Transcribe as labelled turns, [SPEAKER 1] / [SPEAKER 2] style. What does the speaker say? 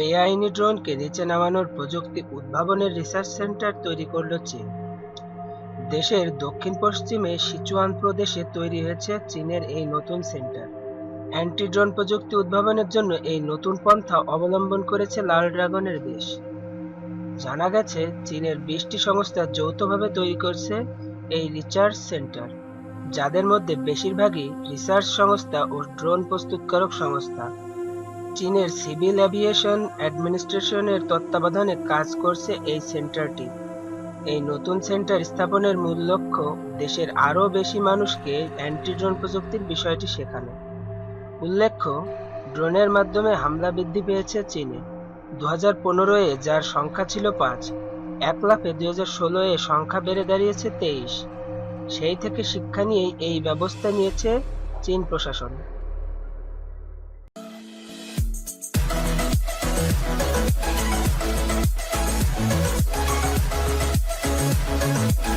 [SPEAKER 1] বেআইনি ড্রোনকে নিচে নামানোর প্রযুক্তি উদ্ভাবনের রিসার্চ সেন্টার তৈরি করল চীন। দেশের দক্ষিণ-পশ্চিমে সিচুয়ান প্রদেশে তৈরি হয়েছে চীনের এই নতুন সেন্টার অ্যান্টি ড্রোন প্রযুক্তি উদ্ভাবনের জন্য এই নতুন পন্থা অবলম্বন করেছে লাল ড্রাগনের দেশ। জানা গেছে, চীনের বিশটি সংস্থা যৌথভাবে তৈরি করছে এই রিসার্চ সেন্টার যাদের মধ্যে বেশিরভাগই রিসার্চ সংস্থা ও ড্রোন প্রস্তুতকারক সংস্থা। চীনের সিভিল এভিয়েশন অ্যাডমিনিস্ট্রেশনের তত্ত্বাবধানে কাজ করছে এই সেন্টারটি। এই নতুন সেন্টার স্থাপনের মূল লক্ষ্য দেশের আরও বেশি মানুষকে অ্যান্টি ড্রোন প্রযুক্তির বিষয়টি শেখানো। উল্লেখ্য, ড্রোনের মাধ্যমে হামলা বৃদ্ধি পেয়েছে চীনে। দু হাজার পনেরোয় যার সংখ্যা ছিল পাঁচ, এক লাফে দুই হাজার ষোলোয় সংখ্যা বেড়ে দাঁড়িয়েছে তেইশ। সেই থেকে শিক্ষা নিয়েই এই ব্যবস্থা নিয়েছে চীন প্রশাসন। Thank you.